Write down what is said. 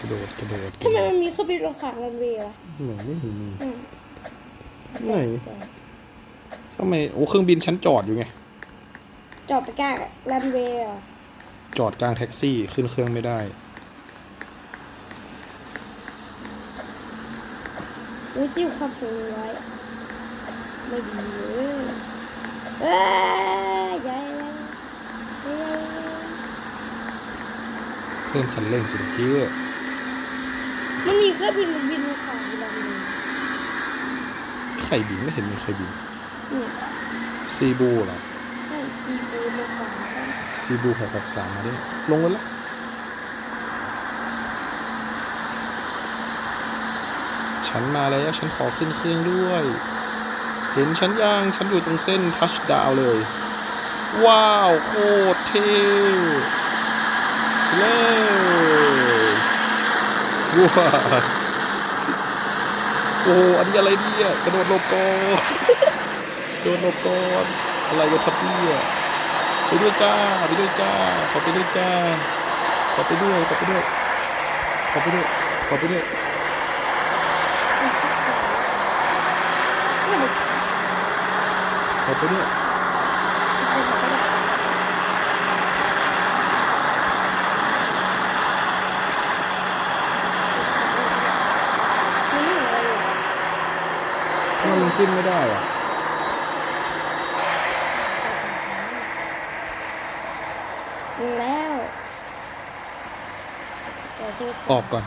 กระโดดกระโดดกทำระไมโดดมันมีเครื่องบินลงขางรันเวย์อะไหนไม่เห็นมีอืมไหนทำไมโอ้เครื่องบินฉันจอดอยู่ไง จอดไปกลางรันเวย์อะจอดกลางแท็กซี่ขึ้นเครื่องไม่ได้ อุ้ยจิ้มความสูงไว้ไม่ดีเลยเอ้ยยายยายยายเพิ่มคันเร่งสิพี่ มันมีเครื่องบินบินลงขางรันเวย์ใครบินไม่เห็นมีใครบินเนี่ยซีบูเหรอใช่ซีบูลงขางใช่ซีบูหกหกสามมาด้วยลงกันแล้วฉันมาแล้วฉันขอขึ้นเครื่องด้วย เห็นฉันยังฉันอยู่ตรงเส้นทัชดาวเลย ว้าว โคตรเท่เลย ว้าวโอ้อันนี้อะไรเนี่ยกระโดดหลบก่อนกระโดดหลบก่อนอะไรกันครับเนี่ยไปด้วยจ้าไปด้วยจ้าขอไปด้วยจ้าขอไปด้วยขอไปด้วยขอไปด้วยขอไปด้วยเนี่ยมันขอไปด้วย มันไม่อะไรเลย ทำไมมันขึ้นไม่ได้อะแล้วเดี๋ยวดูสิออกก่อน